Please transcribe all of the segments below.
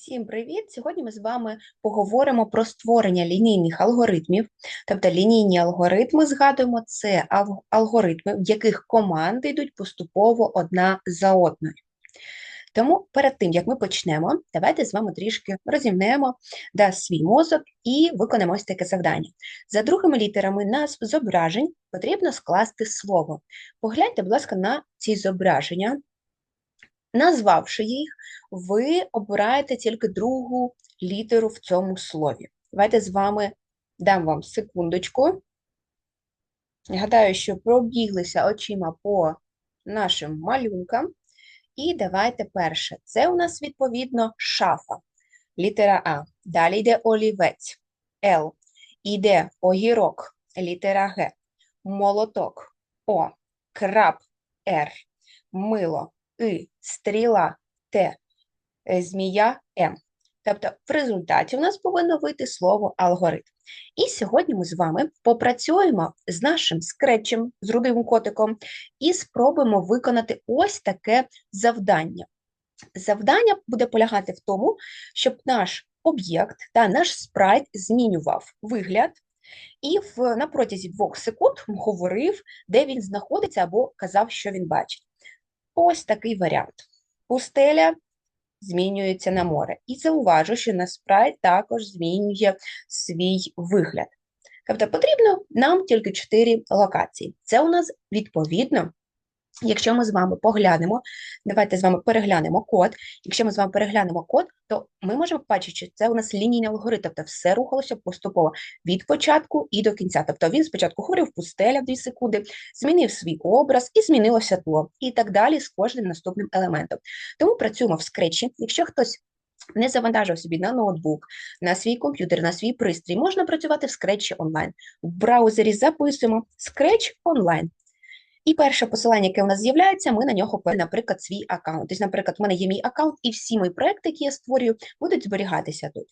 Всім привіт! Сьогодні ми з вами поговоримо про створення лінійних алгоритмів. Тобто лінійні алгоритми, згадуємо, це алгоритми, в яких команди йдуть поступово одна за одною. Тому перед тим, як ми почнемо, давайте з вами трішки розімнемо да, свій мозок і виконаємо ось таке завдання. За другими літерами назв зображень потрібно скласти слово. Погляньте, будь ласка, на ці зображення. Назвавши їх, ви обираєте тільки другу літеру в цьому слові. Давайте з вами дам вам секундочку. Гадаю, що пробіглися очима по нашим малюнкам. І давайте перше. Це у нас, відповідно, шафа. Літера А. Далі йде олівець. Л. Іде огірок. Літера Г. Молоток. О. Краб. Р. Мило. И, стріла, Т, е, змія, М. Тобто в результаті у нас повинно вийти слово алгоритм. І сьогодні ми з вами попрацюємо з нашим скретчем, з рудим котиком, і спробуємо виконати ось таке завдання. Завдання буде полягати в тому, щоб наш об'єкт та наш спрайт змінював вигляд і в, на протязі двох секунд говорив, де він знаходиться, або казав, що він бачить. Ось такий варіант. Пустеля змінюється на море. І зауважу, що на спрайт також змінює свій вигляд. Тобто потрібно нам тільки 4 локації. Це у нас відповідно. Якщо ми з вами поглянемо, давайте з вами переглянемо код. Якщо ми з вами переглянемо код, то ми можемо побачити, що це у нас лінійний алгоритм, тобто все рухалося поступово від початку і до кінця. Тобто він спочатку говорив пустеля в 2 секунди, змінив свій образ і змінилося тло, і так далі з кожним наступним елементом. Тому працюємо в скретчі. Якщо хтось не завантажив собі на ноутбук, на свій комп'ютер, на свій пристрій, можна працювати в скретчі онлайн. В браузері записуємо Scratch онлайн. І перше посилання, яке у нас з'являється, ми на нього наприклад, свій аккаунт. Тобто, наприклад, у мене є мій аккаунт, і всі мої проекти, які я створюю, будуть зберігатися тут.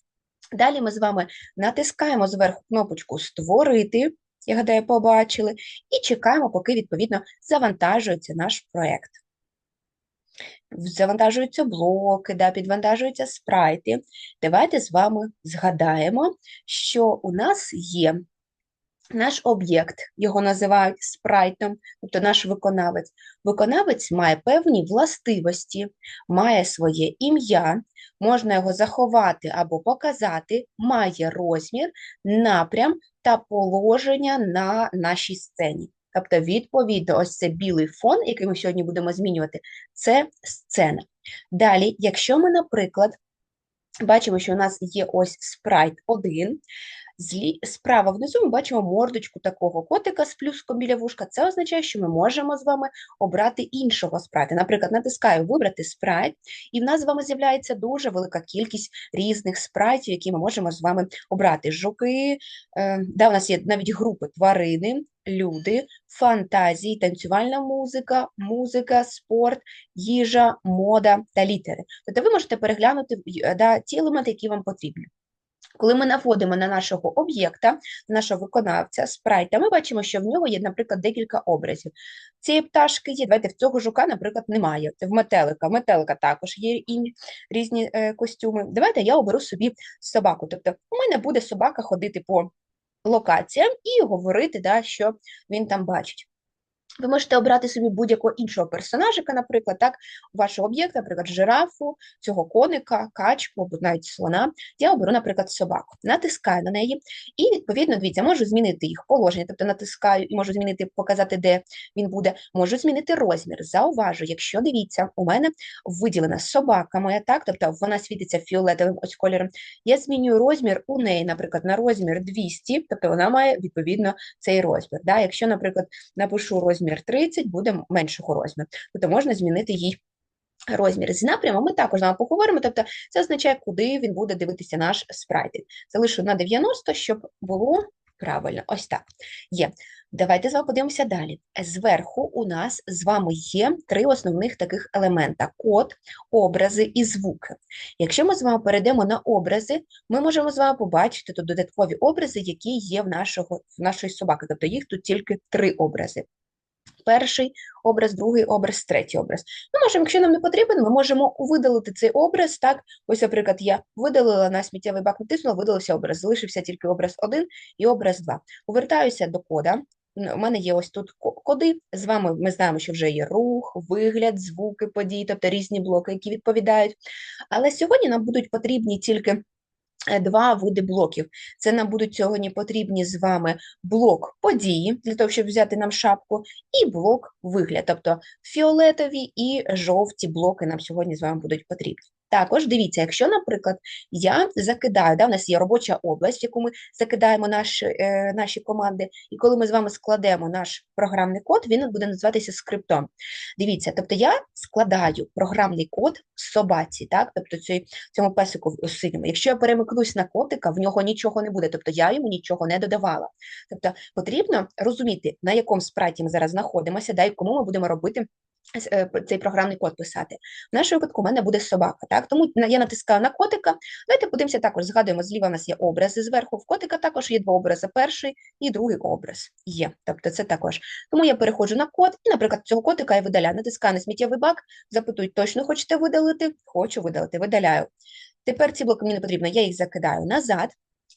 Далі ми з вами натискаємо зверху кнопочку Створити, я гадаю, побачили, і чекаємо, поки відповідно завантажується наш проект. Завантажуються блоки, да, підвантажуються спрайти. Давайте з вами згадаємо, що у нас є наш об'єкт, його називають спрайтом, тобто наш виконавець. Виконавець має певні властивості, має своє ім'я, можна його заховати або показати, має розмір, напрям та положення на нашій сцені. Тобто, відповідно, ось це білий фон, який ми сьогодні будемо змінювати, це сцена. Далі, якщо ми, наприклад, бачимо, що у нас є ось спрайт 1, Злі... Справа внизу ми бачимо мордочку такого котика з плюском біля вушка. Це означає, що ми можемо з вами обрати іншого спрайта. Наприклад, натискаю вибрати спрайт, і в нас з вами з'являється дуже велика кількість різних спрайтів, які ми можемо з вами обрати. Жуки, е, да, у нас є навіть групи тварини, люди, фантазії, танцювальна музика, музика, спорт, їжа, мода та літери. Тобто ви можете переглянути е, да, ті елементи, які вам потрібні. Коли ми наводимо на нашого об'єкта, на нашого виконавця, спрайта, ми бачимо, що в нього є, наприклад, декілька образів. Цієї пташки є, давайте в цього жука, наприклад, немає. В метелика. Метелика також є і різні е, костюми. Давайте я оберу собі собаку. Тобто у мене буде собака ходити по локаціям і говорити, да, що він там бачить. Ви можете обрати собі будь-якого іншого персонажика, наприклад, так, вашого об'єкта, наприклад, жирафу, цього коника, качку або навіть слона. Я оберу, наприклад, собаку. Натискаю на неї, і, відповідно, дивіться, можу змінити їх положення, тобто натискаю і можу змінити, показати, де він буде. Можу змінити розмір. Зауважу, якщо дивіться, у мене виділена собака моя, так, тобто вона світиться фіолетовим ось кольором. Я змінюю розмір у неї, наприклад, на розмір 200, тобто вона має відповідно цей розмір. Да? Якщо, наприклад, напишу розмір 30, буде меншого розміру. Тобто можна змінити їй розмір. З напрямом ми також з поговоримо, тобто це означає, куди він буде дивитися наш спрайтинг. Залишу на 90, щоб було правильно. Ось так. Є. Давайте з вами подивимося далі. Зверху у нас з вами є три основних таких елемента: код, образи і звуки. Якщо ми з вами перейдемо на образи, ми можемо з вами побачити тут додаткові образи, які є в, нашого, в нашої собаки. Тобто їх тут тільки три образи. Перший образ, другий образ, третій образ. Ми можемо, якщо нам не потрібен, ми можемо видалити цей образ. Так, ось, наприклад, я видалила на сміттєвий бак, натиснула, видалився образ, залишився тільки образ 1 і образ 2. Повертаюся до кода. У мене є ось тут коди. З вами ми знаємо, що вже є рух, вигляд, звуки подій, тобто різні блоки, які відповідають. Але сьогодні нам будуть потрібні тільки два види блоків. Це нам будуть сьогодні потрібні з вами блок події, для того, щоб взяти нам шапку, і блок вигляд, тобто фіолетові і жовті блоки нам сьогодні з вами будуть потрібні. Також дивіться, якщо, наприклад, я закидаю, да, у нас є робоча область, в яку ми закидаємо наші е, наші команди, і коли ми з вами складемо наш програмний код, він буде називатися скриптом. Дивіться, тобто я складаю програмний код собаці, так, тобто цій, цьому песику синьому. Якщо я перемикнусь на котика, в нього нічого не буде, тобто я йому нічого не додавала. Тобто потрібно розуміти, на якому спраті ми зараз знаходимося, да, і кому ми будемо робити цей програмний код писати. В нашому випадку у мене буде собака. Так? Тому я натискаю на котика. Давайте подивимося також, згадуємо, зліва у нас є образи зверху, в котика також є два образи, перший і другий образ є. Тобто це також. Тому я переходжу на код, і, наприклад, цього котика я видаляю. Натискаю на сміттєвий бак, запитують, точно хочете видалити? Хочу видалити, видаляю. Тепер ці блоки мені не потрібно, я їх закидаю назад.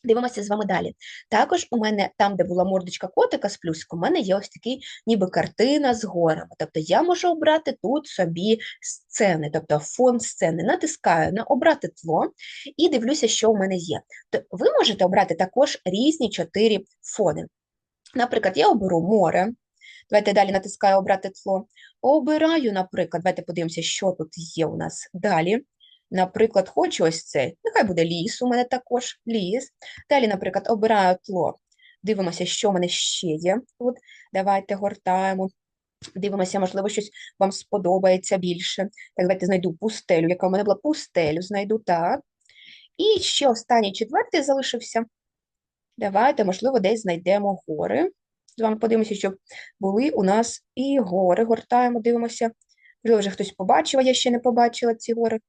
Дивимося з вами далі. Також у мене там, де була мордочка котика з плюсиком, у мене є ось такий ніби картина з горами. Тобто я можу обрати тут собі сцени, тобто фон сцени. Натискаю на обрати тло і дивлюся, що у мене є. То ви можете обрати також різні чотири фони. Наприклад, я оберу море. Давайте далі натискаю обрати тло. Обираю, наприклад, давайте подивимося, що тут є у нас далі. Наприклад, хочу ось цей, нехай буде ліс, у мене також ліс. Далі, наприклад, обираю тло. Дивимося, що в мене ще є. Тут давайте гортаємо. Дивимося, можливо, щось вам сподобається більше. Так, давайте знайду пустелю, яка в мене була пустелю, знайду так. І ще останній четвертий залишився. Давайте, можливо, десь знайдемо гори. З вами подивимося, щоб були у нас і гори. Гортаємо, дивимося. Можливо, вже хтось побачив, а я ще не побачила ці гори.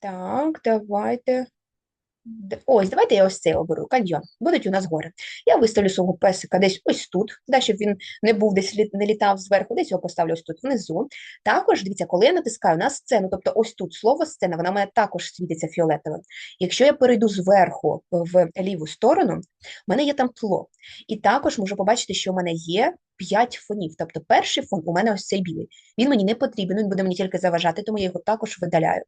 Так, давайте. Ось, давайте я ось цей оберу, каньйон. Будуть у нас гори. Я виставлю свого песика десь ось тут, да, щоб він не був десь не літав зверху, десь його поставлю ось тут внизу. Також, дивіться, коли я натискаю на сцену, тобто ось тут слово сцена, вона мене також світиться фіолетовим. Якщо я перейду зверху в ліву сторону, в мене є там тло. І також можу побачити, що в мене є п'ять фонів. Тобто перший фон у мене ось цей білий. Він мені не потрібен, він буде мені тільки заважати, тому я його також видаляю.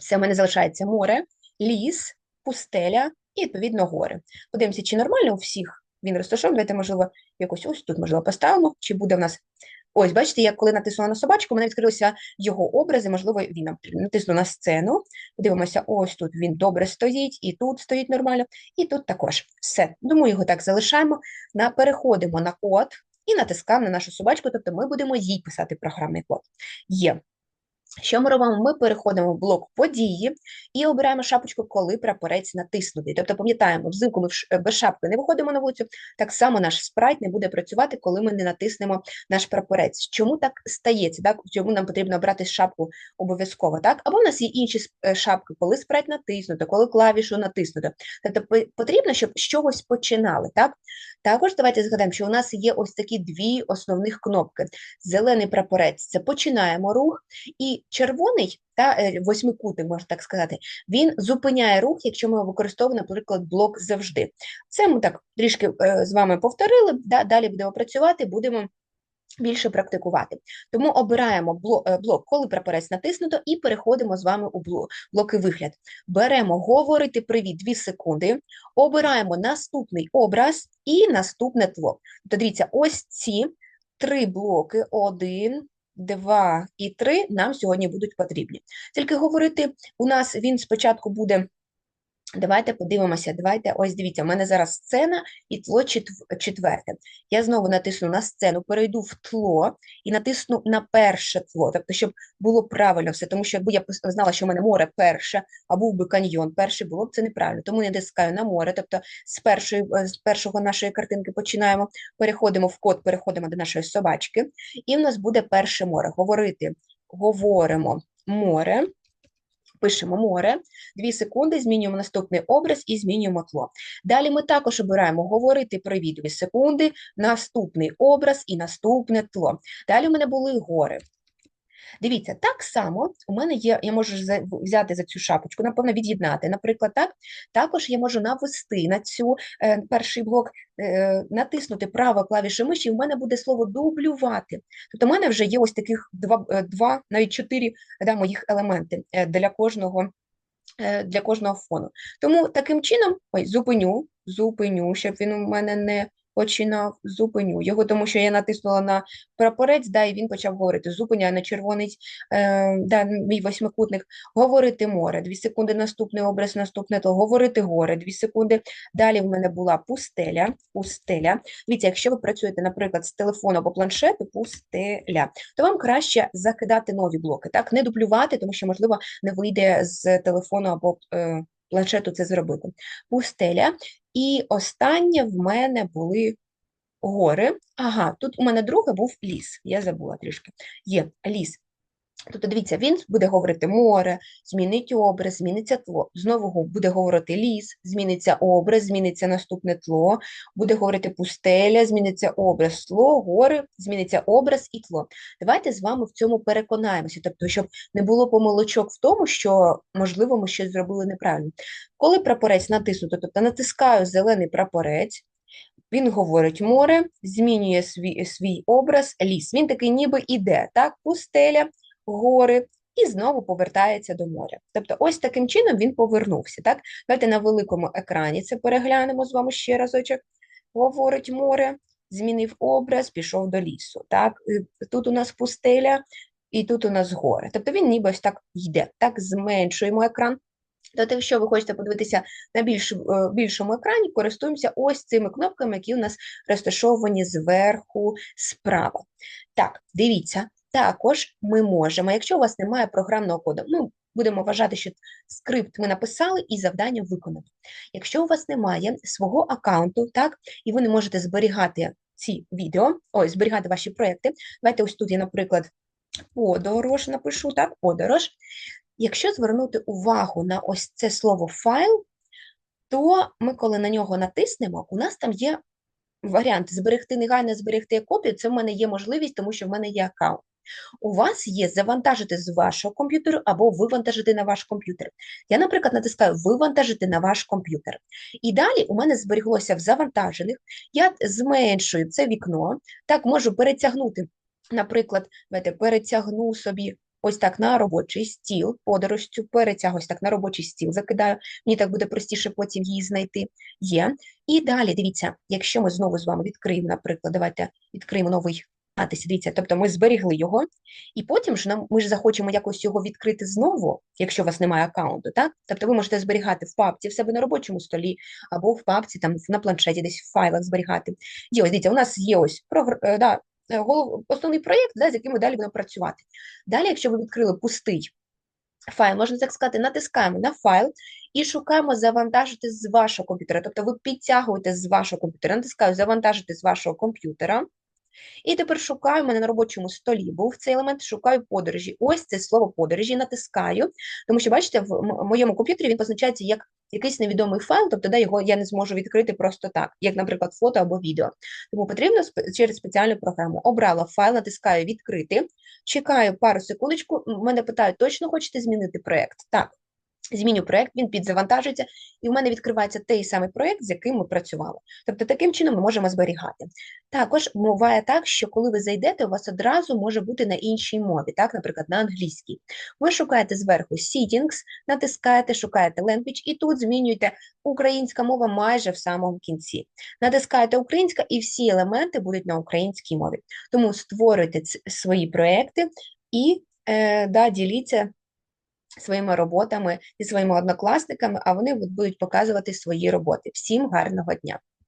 Все, в мене залишається море, ліс, пустеля і, відповідно, гори. Подивимося, чи нормально у всіх він розташований. Давайте, можливо, якось ось тут, можливо, поставимо, чи буде в нас. Ось, бачите, я коли натиснула на собачку, мене відкрилися його образи, можливо, він натисну на сцену. Подивимося, ось тут він добре стоїть, і тут стоїть нормально, і тут також. Все. Думаю, його так залишаємо. На, Переходимо на код і натискаємо на нашу собачку, тобто ми будемо їй писати програмний код. Є. Що ми робимо? Ми переходимо в блок події і обираємо шапочку, коли прапорець натиснутий. Тобто, пам'ятаємо, взимку ми е, без шапки не виходимо на вулицю, так само наш спрайт не буде працювати, коли ми не натиснемо наш прапорець. Чому так стається? Так? Чому нам потрібно обрати шапку обов'язково? Так? Або в нас є інші е, шапки, коли спрайт натиснуто, коли клавішу натиснуто. Тобто потрібно, щоб з чогось починали. Так? Також давайте згадаємо, що у нас є ось такі дві основних кнопки. Зелений прапорець це починаємо рух. і червоний та е, восьмикутник, можна так сказати, він зупиняє рух, якщо ми використовуємо, наприклад, блок завжди. Це ми так трішки е, з вами повторили, да, далі будемо працювати, будемо. Більше практикувати. Тому обираємо блок, е, коли прапорець натиснуто, і переходимо з вами у блоки вигляд. Беремо говорити привіт 2 секунди, обираємо наступний образ і наступне тло. Тобто, дивіться, ось ці три блоки: один, Два і три нам сьогодні будуть потрібні. Тільки говорити, у нас він спочатку буде Давайте подивимося, давайте, ось дивіться, у мене зараз сцена і тло четверте. Я знову натисну на сцену, перейду в тло і натисну на перше тло, тобто, щоб було правильно все, тому що якби я знала, що в мене море перше, а був би каньйон перший, було б це неправильно. Тому я натискаю на море, тобто з першої, е, з першого нашої картинки починаємо, переходимо в код, переходимо до нашої собачки, і в нас буде перше море. Говорити, говоримо море. Пишемо море, 2 секунди, змінюємо наступний образ і змінюємо тло. Далі ми також обираємо говорити привіт 2 секунди, наступний образ і наступне тло. Далі у мене були гори. Дивіться, так само у мене є, я можу взяти за цю шапочку, напевно, від'єднати, наприклад, так. Також я можу навести на цю е, перший блок, е, натиснути праву клавішу миші, і в мене буде слово дублювати. Тобто, у мене вже є ось таких два, е, два навіть чотири да, моїх елементи е, для кожного. е, Для кожного фону. Тому таким чином, ой, зупиню, зупиню, щоб він у мене не починав, зупиню його, тому що я натиснула на прапорець, да, і він почав говорити. Зупиняю на червоний, е, да, мій восьмикутник, говорити море, дві секунди наступний образ, наступне то говорити горе, дві секунди. Далі в мене була пустеля, пустеля. Дивіться, якщо ви працюєте, наприклад, з телефону або планшету, пустеля, то вам краще закидати нові блоки, так, не дублювати, тому що, можливо, не вийде з телефону або е, планшету це зробити. Пустеля. І останнє в мене були гори. Ага, тут у мене друге був ліс. Я забула трішки. Є ліс. Тобто, дивіться, він буде говорити море, змінить образ, зміниться тло. Знову буде говорити ліс, зміниться образ, зміниться наступне тло, буде говорити пустеля, зміниться образ, тло, гори, зміниться образ і тло. Давайте з вами в цьому переконаємося, тобто, щоб не було помилочок в тому, що, можливо, ми щось зробили неправильно. Коли прапорець натиснуто, тобто натискаю зелений прапорець, він говорить море, змінює свій, свій образ, ліс. Він такий ніби іде, так, пустеля, гори, і знову повертається до моря. Тобто, ось таким чином він повернувся. Так? Давайте на великому екрані це переглянемо з вами ще разочок. Говорить море, змінив образ, пішов до лісу. Так? Тут у нас пустеля, і тут у нас гори. Тобто він ніби ось так йде. Так, зменшуємо екран. Тобто, якщо ви хочете подивитися на більш, е, більшому екрані, користуємося ось цими кнопками, які у нас розташовані зверху справа. Так, дивіться, також ми можемо, якщо у вас немає програмного коду, ну, будемо вважати, що скрипт ми написали і завдання виконано. Якщо у вас немає свого аккаунту, так, і ви не можете зберігати ці відео, ой, зберігати ваші проекти, давайте ось тут я, наприклад, подорож напишу, так, подорож. Якщо звернути увагу на ось це слово файл, то ми, коли на нього натиснемо, у нас там є варіант зберегти негайно, зберегти копію. Це в мене є можливість, тому що в мене є аккаунт. У вас є завантажити з вашого комп'ютеру або вивантажити на ваш комп'ютер. Я, наприклад, натискаю вивантажити на ваш комп'ютер. І далі у мене зберіглося в завантажених. Я зменшую це вікно, так можу перетягнути, наприклад, давайте перетягну собі ось так на робочий стіл, подорож цю перетягую ось так на робочий стіл закидаю, мені так буде простіше потім її знайти. Є. І далі, дивіться, якщо ми знову з вами відкриємо, наприклад, давайте відкриємо новий дивіться, тобто ми зберігли його, і потім ж нам ми ж захочемо якось його відкрити знову, якщо у вас немає аккаунту, так? Тобто ви можете зберігати в папці в себе на робочому столі, або в папці, там на планшеті, десь в файлах зберігати. Є ось дивіться, у нас є ось прогр... е, да, е, голов... основний проєкт, да, з яким ми далі будемо працювати. Далі, якщо ви відкрили пустий файл, можна так сказати, натискаємо на файл і шукаємо завантажити з вашого комп'ютера. Тобто ви підтягуєте з вашого комп'ютера, натискаю завантажити з вашого комп'ютера. І тепер шукаю, у мене на робочому столі був цей елемент, шукаю подорожі. Ось це слово подорожі, натискаю, тому що, бачите, в моєму комп'ютері він позначається як якийсь невідомий файл, тобто да, його я не зможу відкрити просто так, як, наприклад, фото або відео. Тому потрібно через спеціальну програму. Обрала файл, натискаю відкрити, чекаю пару секундочку, мене питають, точно хочете змінити проєкт? Так. Зміню проєкт, він підзавантажується, і в мене відкривається той самий проєкт, з яким ми працювали. Тобто таким чином ми можемо зберігати. Також буває так, що коли ви зайдете, у вас одразу може бути на іншій мові, так, наприклад, на англійській. Ви шукаєте зверху Settings, натискаєте, шукаєте Language, і тут змінюєте українська мова майже в самому кінці. Натискаєте українська, і всі елементи будуть на українській мові. Тому створюйте свої проекти і е, да, діліться своїми роботами зі своїми однокласниками, а вони будуть показувати свої роботи. Всім гарного дня!